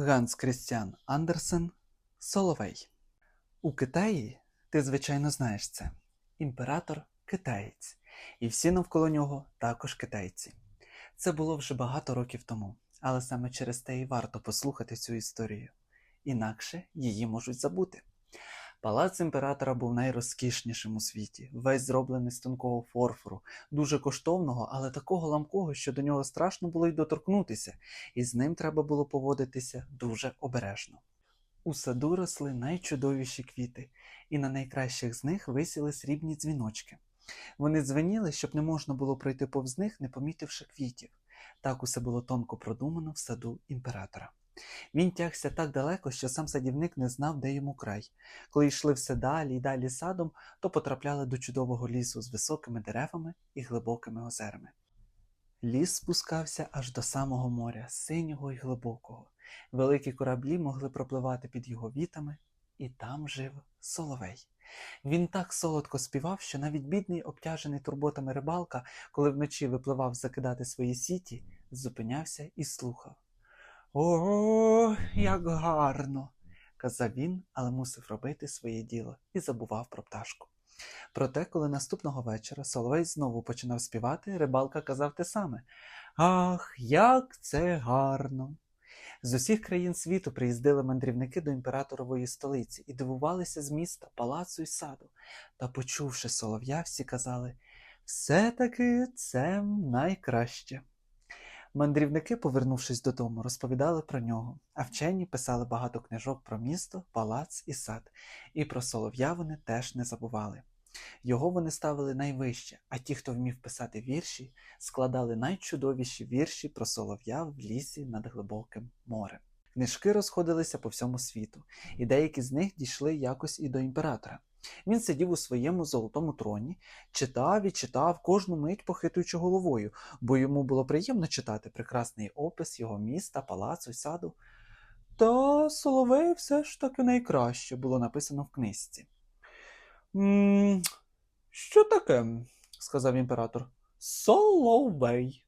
Ганс Крістіан Андерсен Соловей. У Китаї, ти звичайно знаєш це, імператор китаєць, і всі навколо нього також китайці. Це було вже багато років тому, але саме через те і варто послухати цю історію. Інакше її можуть забути. Палац імператора був найрозкішнішим у світі, весь зроблений з тонкого форфору, дуже коштовного, але такого ламкого, що до нього страшно було й доторкнутися, і з ним треба було поводитися дуже обережно. У саду росли найчудовіші квіти, і на найкращих з них висіли срібні дзвіночки. Вони дзвеніли, щоб не можна було пройти повз них, не помітивши квітів. Так усе було тонко продумано в саду імператора. Він тягся так далеко, що сам садівник не знав, де йому край. Коли йшли все далі і далі садом, то потрапляли до чудового лісу з високими деревами і глибокими озерами. Ліс спускався аж до самого моря, синього й глибокого. Великі кораблі могли пропливати під його вітами, і там жив соловей. Він так солодко співав, що навіть бідний, обтяжений турботами рибалка, коли вночі випливав закидати свої сіті, зупинявся і слухав. О, як гарно! казав він, але мусив робити своє діло і забував про пташку. Проте, коли наступного вечора Соловей знову починав співати, рибалка казав те саме Ах, як це гарно! З усіх країн світу приїздили мандрівники до імператорової столиці і дивувалися з міста, палацу й саду. Та, почувши солов'я, всі казали все-таки це найкраще. Мандрівники, повернувшись додому, розповідали про нього, а вчені писали багато книжок про місто, палац і сад, і про солов'я вони теж не забували. Його вони ставили найвище, а ті, хто вмів писати вірші, складали найчудовіші вірші про солов'я в лісі над глибоким морем. Книжки розходилися по всьому світу, і деякі з них дійшли якось і до імператора. Він сидів у своєму золотому троні, читав і читав кожну мить похитуючи головою, бо йому було приємно читати прекрасний опис його міста, палацу саду. Та Соловей все ж таки найкраще було написано в книжці. «М, Що таке? сказав імператор. Соловей.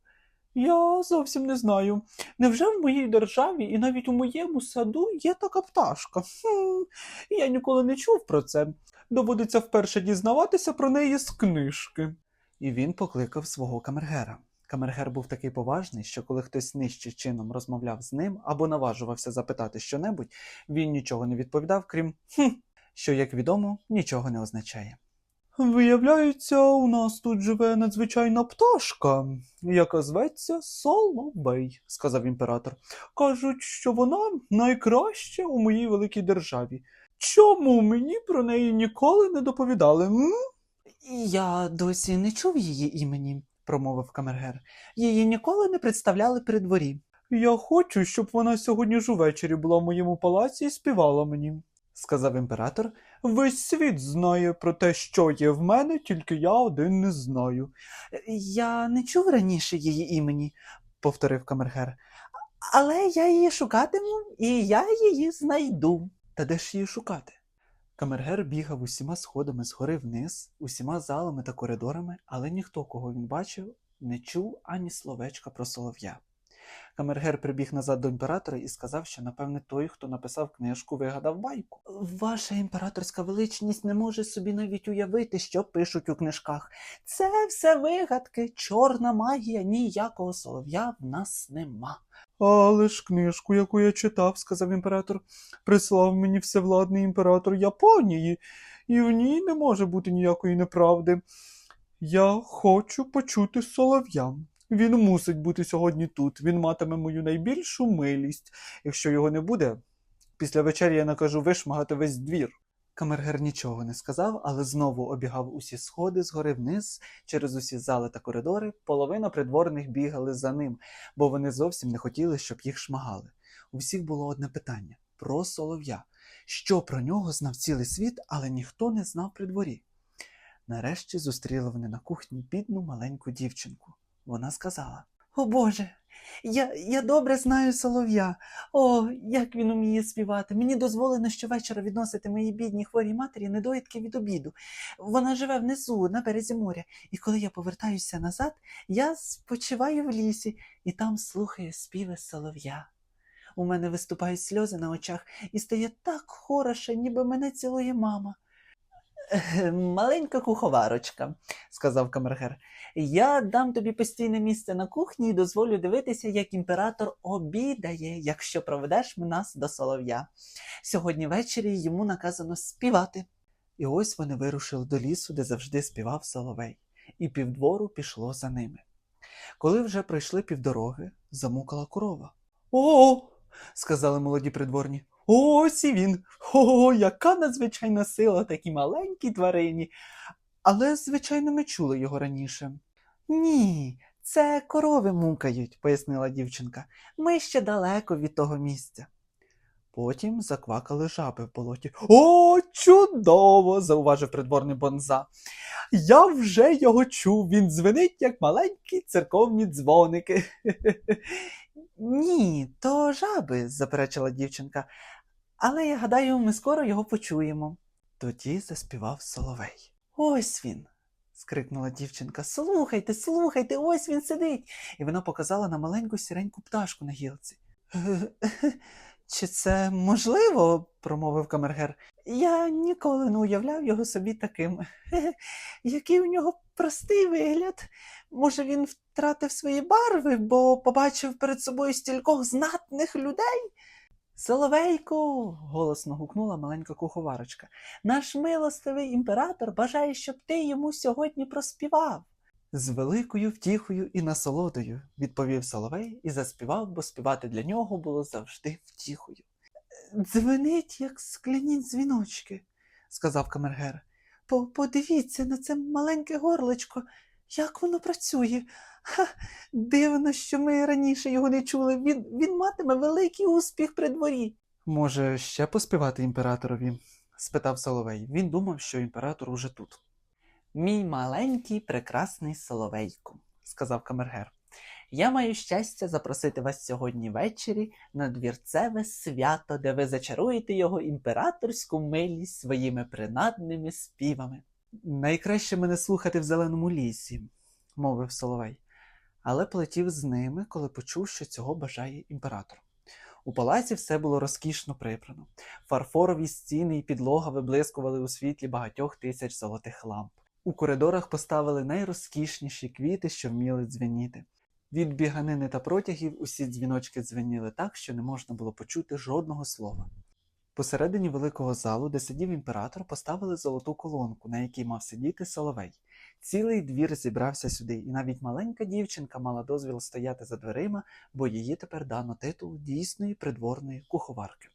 Я зовсім не знаю. Невже в моїй державі і навіть у моєму саду є така пташка? Хм, я ніколи не чув про це. Доводиться вперше дізнаватися про неї з книжки. І він покликав свого камергера. Камергер був такий поважний, що коли хтось нижче чином розмовляв з ним або наважувався запитати щонебудь, він нічого не відповідав, крім хм, що, як відомо, нічого не означає. Виявляється, у нас тут живе надзвичайна пташка, яка зветься Соловей, сказав імператор. Кажуть, що вона найкраща у моїй великій державі. Чому мені про неї ніколи не доповідали? М? Я досі не чув її імені, промовив камергер. Її ніколи не представляли при дворі. Я хочу, щоб вона сьогодні ж увечері була в моєму палаці і співала мені, сказав імператор. Весь світ знає про те, що є в мене, тільки я один не знаю. Я не чув раніше її імені, повторив камергер. Але я її шукатиму, і я її знайду. Та де ж її шукати? Камергер бігав усіма сходами згори вниз, усіма залами та коридорами, але ніхто, кого він бачив, не чув ані словечка про солов'я. Камергер прибіг назад до імператора і сказав, що, напевне, той, хто написав книжку, вигадав байку. Ваша імператорська величність не може собі навіть уявити, що пишуть у книжках. Це все вигадки, чорна магія, ніякого солов'я в нас нема. Але ж книжку, яку я читав, сказав імператор, прислав мені всевладний імператор Японії, і в ній не може бути ніякої неправди. Я хочу почути солов'я. Він мусить бути сьогодні тут. Він матиме мою найбільшу милість. Якщо його не буде, після вечері я накажу вишмагати весь двір. Камергер нічого не сказав, але знову обігав усі сходи згори вниз, через усі зали та коридори. Половина придворних бігали за ним, бо вони зовсім не хотіли, щоб їх шмагали. У всіх було одне питання про солов'я. Що про нього знав цілий світ, але ніхто не знав при дворі. Нарешті зустріли вони на кухні бідну маленьку дівчинку. Вона сказала: О Боже, я, я добре знаю солов'я. О, як він уміє співати. Мені дозволено щовечора відносити моїй бідній хворій матері недоїдки від обіду. Вона живе внизу, на березі моря, і коли я повертаюся назад, я спочиваю в лісі і там слухаю співи солов'я. У мене виступають сльози на очах і стає так хороше, ніби мене цілує мама. «Е, Маленька куховарочка, сказав камергер. Я дам тобі постійне місце на кухні і дозволю дивитися, як імператор обідає, якщо проведеш нас до солов'я. Сьогодні ввечері йому наказано співати. І ось вони вирушили до лісу, де завжди співав соловей, і півдвору пішло за ними. Коли вже пройшли півдороги, замукала корова. О, сказали молоді придворні. Ось і він. О, яка надзвичайна сила такій маленькій тварині. Але, звичайно, ми чули його раніше. Ні, це корови мукають, пояснила дівчинка. Ми ще далеко від того місця. Потім заквакали жаби в болоті. О, чудово! зауважив придворний бонза. Я вже його чув, він дзвенить, як маленькі церковні дзвоники. Ні, то жаби, заперечила дівчинка. Але я гадаю, ми скоро його почуємо. Тоді заспівав соловей. Ось він. скрикнула дівчинка. Слухайте, слухайте, ось він сидить. І вона показала на маленьку сіреньку пташку на гілці. Чи це можливо? промовив камергер. Я ніколи не уявляв його собі таким. Який у нього простий вигляд. Може, він втратив свої барви, бо побачив перед собою стількох знатних людей. Соловейку. голосно гукнула маленька куховарочка. Наш милостивий імператор бажає, щоб ти йому сьогодні проспівав. З великою втіхою і насолодою, відповів Соловей і заспівав, бо співати для нього було завжди втіхою. Дзвенить, як скляні дзвіночки, сказав камергер. Подивіться на це маленьке горлечко, як воно працює. Ха, дивно, що ми раніше його не чули. Він, він матиме великий успіх при дворі. Може, ще поспівати імператорові? спитав Соловей. Він думав, що імператор уже тут. Мій маленький прекрасний соловейку, сказав камергер. Я маю щастя запросити вас сьогодні ввечері на двірцеве свято, де ви зачаруєте його імператорську милість своїми принадними співами. Найкраще мене слухати в зеленому лісі, мовив Соловей, але полетів з ними, коли почув, що цього бажає імператор. У палаці все було розкішно прибрано. Фарфорові стіни і підлога виблискували у світлі багатьох тисяч золотих ламп. У коридорах поставили найрозкішніші квіти, що вміли дзвеніти. Від біганини та протягів усі дзвіночки дзвеніли так, що не можна було почути жодного слова. Посередині великого залу, де сидів імператор, поставили золоту колонку, на якій мав сидіти соловей. Цілий двір зібрався сюди, і навіть маленька дівчинка мала дозвіл стояти за дверима, бо її тепер дано титул дійсної придворної куховарки.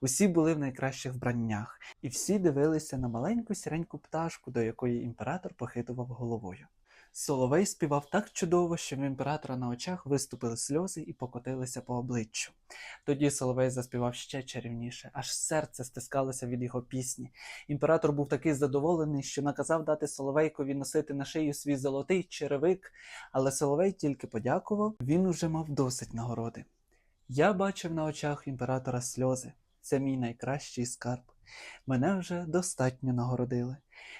Усі були в найкращих вбраннях, і всі дивилися на маленьку сіреньку пташку, до якої імператор похитував головою. Соловей співав так чудово, що в імператора на очах виступили сльози і покотилися по обличчю. Тоді Соловей заспівав ще чарівніше, аж серце стискалося від його пісні. Імператор був такий задоволений, що наказав дати Соловейкові носити на шию свій золотий черевик, але Соловей тільки подякував, він уже мав досить нагороди. Я бачив на очах імператора сльози. Це мій найкращий скарб. Мене вже достатньо нагородили.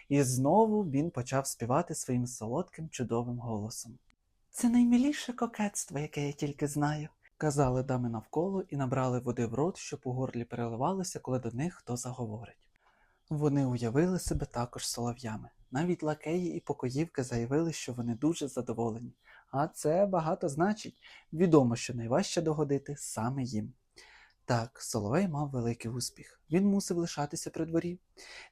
І знову він почав співати своїм солодким чудовим голосом. Це наймиліше кокетство, яке я тільки знаю, казали дами навколо і набрали води в рот, щоб у горлі переливалося, коли до них хто заговорить. Вони уявили себе також солов'ями. Навіть лакеї і покоївки заявили, що вони дуже задоволені. А це багато значить. Відомо, що найважче догодити саме їм. Так, Соловей мав великий успіх. Він мусив лишатися при дворі.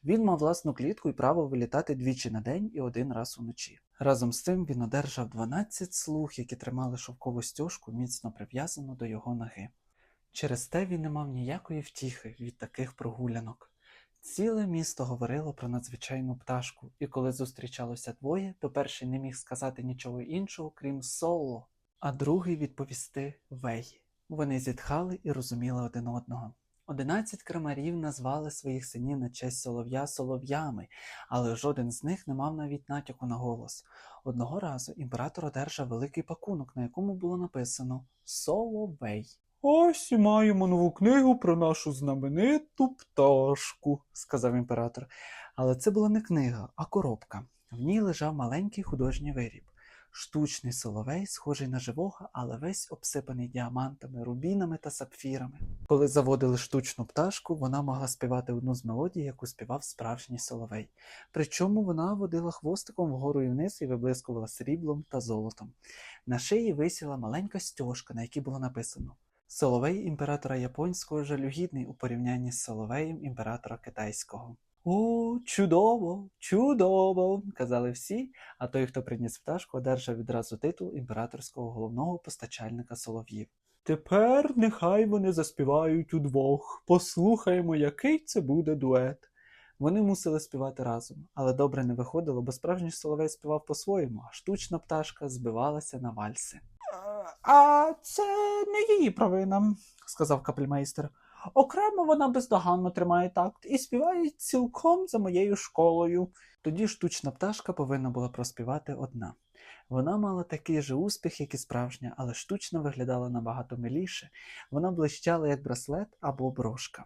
Він мав власну клітку і право вилітати двічі на день і один раз уночі. Разом з цим він одержав 12 слуг, які тримали шовкову стяжку міцно прив'язану до його ноги. Через те він не мав ніякої втіхи від таких прогулянок. Ціле місто говорило про надзвичайну пташку, і коли зустрічалося двоє, то перший не міг сказати нічого іншого, крім соло, а другий відповісти вей. Вони зітхали і розуміли один одного. Одинадцять крамарів назвали своїх синів на честь солов'я солов'ями, але жоден з них не мав навіть натяку на голос. Одного разу імператор одержав великий пакунок, на якому було написано Соловей. Ось і маємо нову книгу про нашу знамениту пташку, сказав імператор. Але це була не книга, а коробка. В ній лежав маленький художній виріб. Штучний соловей, схожий на живого, але весь обсипаний діамантами, рубінами та сапфірами. Коли заводили штучну пташку, вона могла співати одну з мелодій, яку співав справжній соловей. Причому вона водила хвостиком вгору і вниз і виблискувала сріблом та золотом. На шиї висіла маленька стяжка, на якій було написано Соловей імператора японського жалюгідний у порівнянні з соловеєм імператора китайського. О, чудово, чудово! казали всі, а той, хто приніс пташку, одержав відразу титул імператорського головного постачальника солов'їв. Тепер нехай вони заспівають удвох. Послухаємо, який це буде дует. Вони мусили співати разом, але добре не виходило, бо справжній соловей співав по-своєму, а штучна пташка збивалася на вальси. А це не її провина, сказав капельмейстер. Окремо вона бездоганно тримає такт і співає цілком за моєю школою. Тоді штучна пташка повинна була проспівати одна. Вона мала такий же успіх, як і справжня, але штучна виглядала набагато миліше. Вона блищала, як браслет або брошка.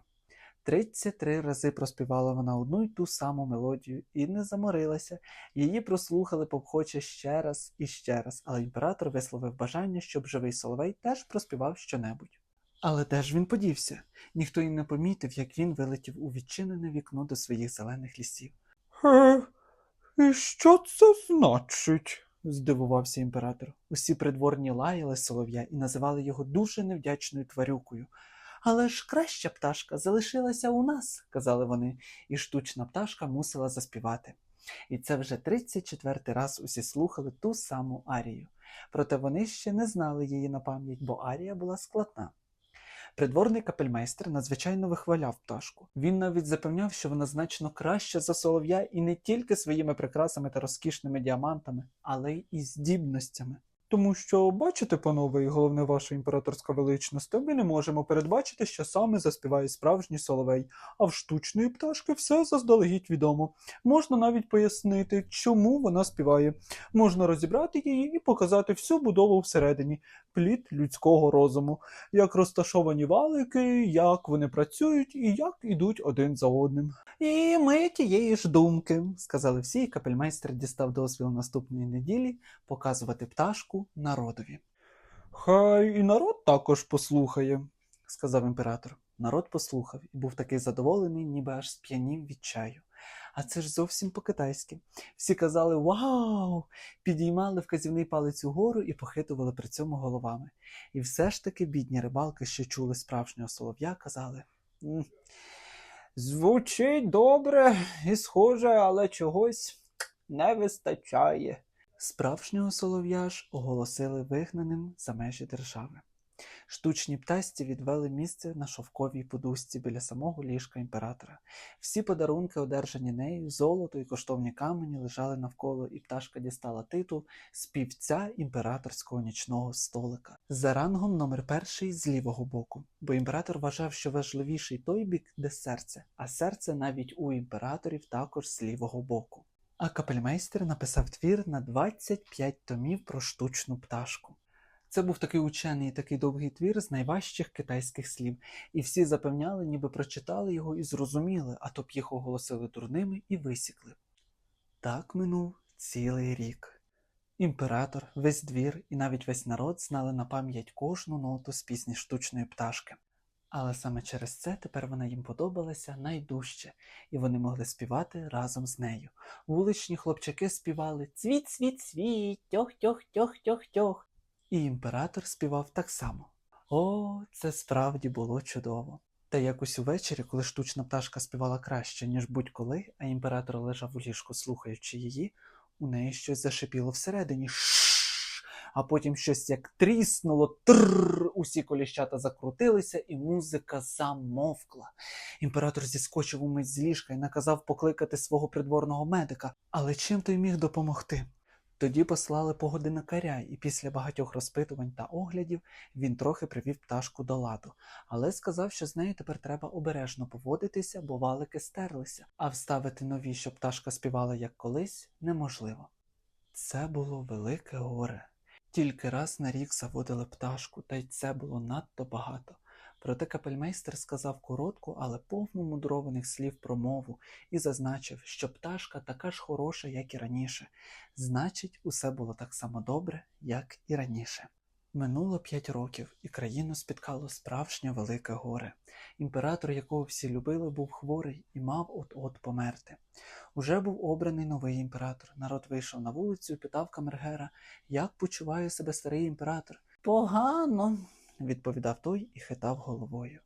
33 рази проспівала вона одну й ту саму мелодію і не заморилася. Її прослухали попхоче ще раз і ще раз, але імператор висловив бажання, щоб живий соловей теж проспівав щонебудь. Але де ж він подівся? Ніхто й не помітив, як він вилетів у відчинене вікно до своїх зелених лісів. Е, і що це значить? здивувався імператор. Усі придворні лаяли солов'я і називали його дуже невдячною тварюкою. Але ж краща пташка залишилася у нас, казали вони, і штучна пташка мусила заспівати. І це вже 34 раз усі слухали ту саму арію. Проте вони ще не знали її на пам'ять, бо арія була складна. Придворний капельмейстер надзвичайно вихваляв пташку. Він навіть запевняв, що вона значно краща за солов'я і не тільки своїми прикрасами та розкішними діамантами, але й здібностями. Тому що, бачите, панове, і головне ваша імператорська величність, ми не можемо передбачити, що саме заспіває справжній соловей, а в штучної пташки все заздалегідь відомо. Можна навіть пояснити, чому вона співає. Можна розібрати її і показати всю будову всередині, плід людського розуму, як розташовані валики, як вони працюють і як ідуть один за одним. І ми тієї ж думки, сказали всі, і капельмейстер дістав дозвіл наступної неділі показувати пташку народові. Хай і народ також послухає, сказав імператор. Народ послухав і був такий задоволений, ніби аж сп'янів від чаю. А це ж зовсім по-китайськи. Всі казали Вау! Підіймали вказівний палець угору і похитували при цьому головами. І все ж таки бідні рибалки, що чули справжнього солов'я, казали Звучить добре і схоже, але чогось не вистачає. Справжнього солов'я ж оголосили вигнаним за межі держави. Штучні птасті відвели місце на шовковій подушці біля самого ліжка імператора. Всі подарунки, одержані нею, золото і коштовні камені лежали навколо, і пташка дістала титул співця імператорського нічного столика за рангом номер перший з лівого боку, бо імператор вважав, що важливіший той бік, де серце, а серце навіть у імператорів також з лівого боку. А капельмейстер написав твір на 25 томів про штучну пташку. Це був такий учений такий довгий твір з найважчих китайських слів, і всі запевняли, ніби прочитали його і зрозуміли, а то б їх оголосили дурними і висікли. Так минув цілий рік. Імператор, весь двір і навіть весь народ знали на пам'ять кожну ноту з пісні штучної пташки. Але саме через це тепер вона їм подобалася найдужче, і вони могли співати разом з нею. Вуличні хлопчаки співали цвіт, цвіт, цвіт, тьох, тьох, тьох, тьох, тьох. І імператор співав так само. О, це справді було чудово. Та якось увечері, коли штучна пташка співала краще, ніж будь-коли, а імператор лежав у ліжку, слухаючи її, у неї щось зашипіло всередині. А потім щось як тріснуло, трррр, усі коліщата закрутилися, і музика замовкла. Імператор зіскочив умить з ліжка і наказав покликати свого придворного медика, але чим той міг допомогти? Тоді послали погодинакаря, і після багатьох розпитувань та оглядів він трохи привів пташку до ладу, але сказав, що з нею тепер треба обережно поводитися, бо валики стерлися, а вставити нові, щоб пташка співала як колись, неможливо. Це було велике горе. Тільки раз на рік заводили пташку, та й це було надто багато. Проте капельмейстер сказав коротку, але повну мудрованих слів про мову і зазначив, що пташка така ж хороша, як і раніше. Значить, усе було так само добре, як і раніше. Минуло п'ять років, і країну спіткало справжнє велике горе. Імператор, якого всі любили, був хворий і мав от-от померти. Уже був обраний новий імператор. Народ вийшов на вулицю і питав камергера, як почуває себе старий імператор. Погано, відповідав той і хитав головою.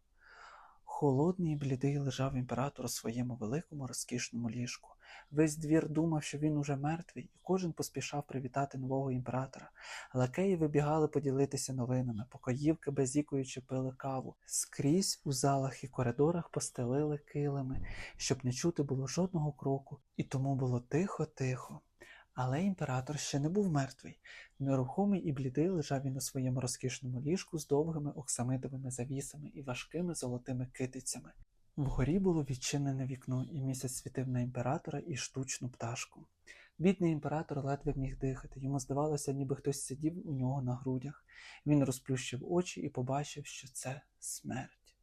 Холодний і блідий лежав імператор у своєму великому розкішному ліжку. Весь двір думав, що він уже мертвий, і кожен поспішав привітати нового імператора. Лакеї вибігали поділитися новинами, покоївки безікуючи пили каву. Скрізь у залах і коридорах постелили килими, щоб не чути було жодного кроку, і тому було тихо-тихо. Але імператор ще не був мертвий. Нерухомий і блідий лежав він у своєму розкішному ліжку з довгими оксамитовими завісами і важкими золотими китицями. Вгорі було відчинене вікно, і місяць світив на імператора і штучну пташку. Бідний імператор ледве міг дихати, йому здавалося, ніби хтось сидів у нього на грудях. Він розплющив очі і побачив, що це смерть.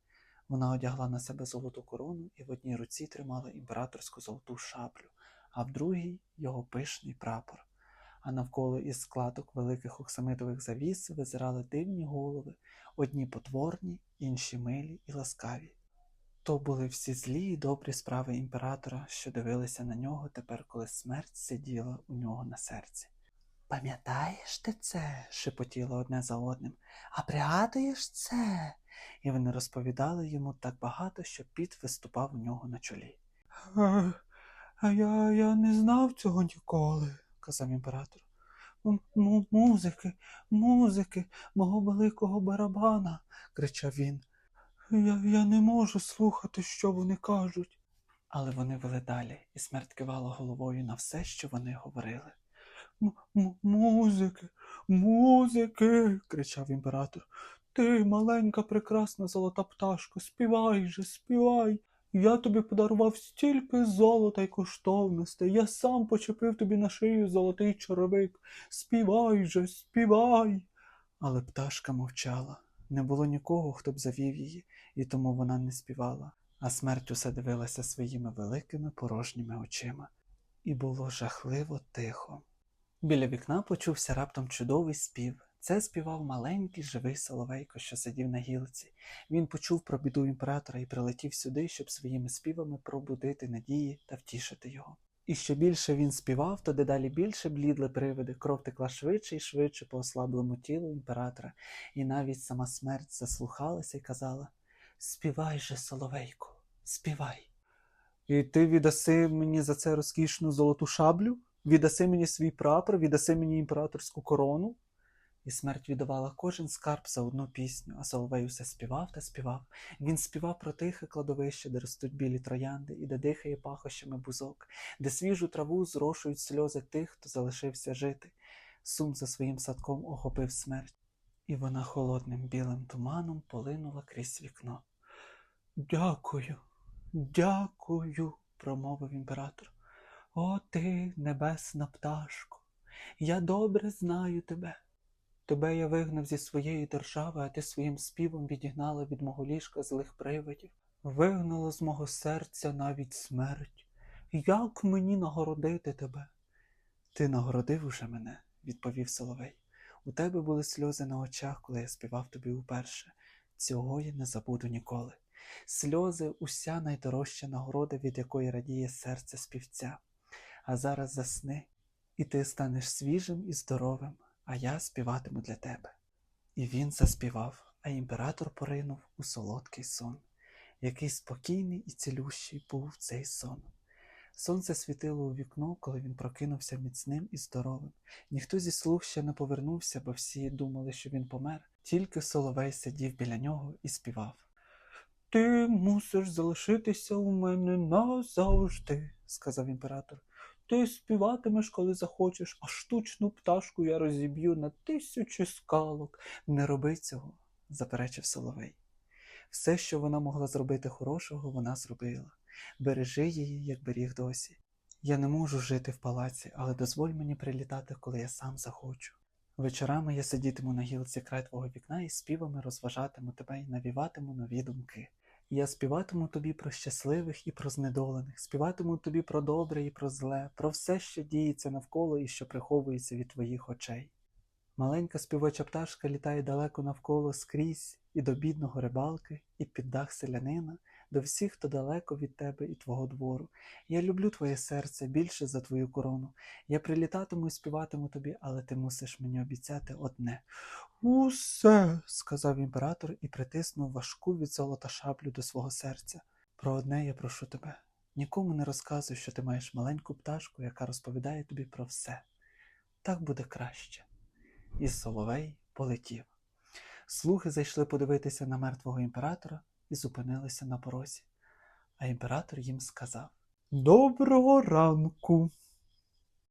Вона одягла на себе золоту корону і в одній руці тримала імператорську золоту шаблю, а в другій його пишний прапор. А навколо із складок великих оксамитових завіс визирали дивні голови, одні потворні, інші милі і ласкаві. То були всі злі і добрі справи імператора, що дивилися на нього тепер, коли смерть сиділа у нього на серці. Пам'ятаєш ти це? шепотіло одне за одним. А пригадуєш це? І вони розповідали йому так багато, що піт виступав у нього на чолі. А, я, я не знав цього ніколи, казав імператор. «М- Музики, музики, мого великого барабана, кричав він. Я, я не можу слухати, що вони кажуть. Але вони вели далі, і смерть кивала головою на все, що вони говорили. «М- м- Музики, музики, кричав імператор. Ти, маленька, прекрасна золота пташко, співай же, співай. Я тобі подарував стільки золота й коштовностей. Я сам почепив тобі на шию золотий чоровик. Співай же, співай. Але пташка мовчала. Не було нікого, хто б завів її, і тому вона не співала, а смерть усе дивилася своїми великими порожніми очима. І було жахливо тихо. Біля вікна почувся раптом чудовий спів. Це співав маленький живий соловейко, що сидів на гілці. Він почув про біду імператора і прилетів сюди, щоб своїми співами пробудити надії та втішити його. І що більше він співав, то дедалі більше блідли привиди, кров текла швидше і швидше по ослаблому тілу імператора, і навіть сама смерть заслухалася і казала Співай же, соловейко, співай. І ти віддаси мені за це розкішну золоту шаблю? Віддаси мені свій прапор, віддаси мені імператорську корону? І смерть віддавала кожен скарб за одну пісню, а Соловей усе співав та співав. Він співав про тихе кладовище, де ростуть білі троянди, і де дихає пахощами бузок, де свіжу траву зрошують сльози тих, хто залишився жити. Сум за своїм садком охопив смерть, і вона холодним білим туманом полинула крізь вікно. Дякую, дякую, промовив імператор. О, ти, небесна пташко, я добре знаю тебе. Тебе я вигнав зі своєї держави, а ти своїм співом відігнала від мого ліжка злих привидів, вигнала з мого серця навіть смерть. Як мені нагородити тебе? Ти нагородив уже мене, відповів Соловей. У тебе були сльози на очах, коли я співав тобі уперше. Цього я не забуду ніколи. Сльози уся найдорожча нагорода, від якої радіє серце співця. А зараз засни, і ти станеш свіжим і здоровим, а я співатиму для тебе. І він заспівав, а імператор поринув у солодкий сон, який спокійний і цілющий був цей сон. Сонце світило у вікно, коли він прокинувся міцним і здоровим. Ніхто зі слуг ще не повернувся, бо всі думали, що він помер. Тільки соловей сидів біля нього і співав. Ти мусиш залишитися у мене назавжди, сказав імператор. Ти співатимеш, коли захочеш, а штучну пташку я розіб'ю на тисячі скалок. Не роби цього, заперечив Соловей. Все, що вона могла зробити хорошого, вона зробила. Бережи її, як беріг досі. Я не можу жити в палаці, але дозволь мені прилітати, коли я сам захочу. Вечорами я сидітиму на гілці край твого вікна і співами розважатиму тебе і навіватиму нові думки. Я співатиму тобі про щасливих і про знедолених, співатиму тобі про добре і про зле, про все, що діється навколо і що приховується від твоїх очей. Маленька співоча пташка літає далеко навколо скрізь і до бідного рибалки, і під дах селянина, до всіх, хто далеко від тебе і твого двору. Я люблю твоє серце більше за твою корону. Я прилітатиму і співатиму тобі, але ти мусиш мені обіцяти одне. Усе, сказав імператор і притиснув важку від золота шаблю до свого серця. Про одне я прошу тебе. Нікому не розказуй, що ти маєш маленьку пташку, яка розповідає тобі про все. Так буде краще. І Соловей полетів. Слуги зайшли подивитися на мертвого імператора і зупинилися на порозі. А імператор їм сказав: Доброго ранку.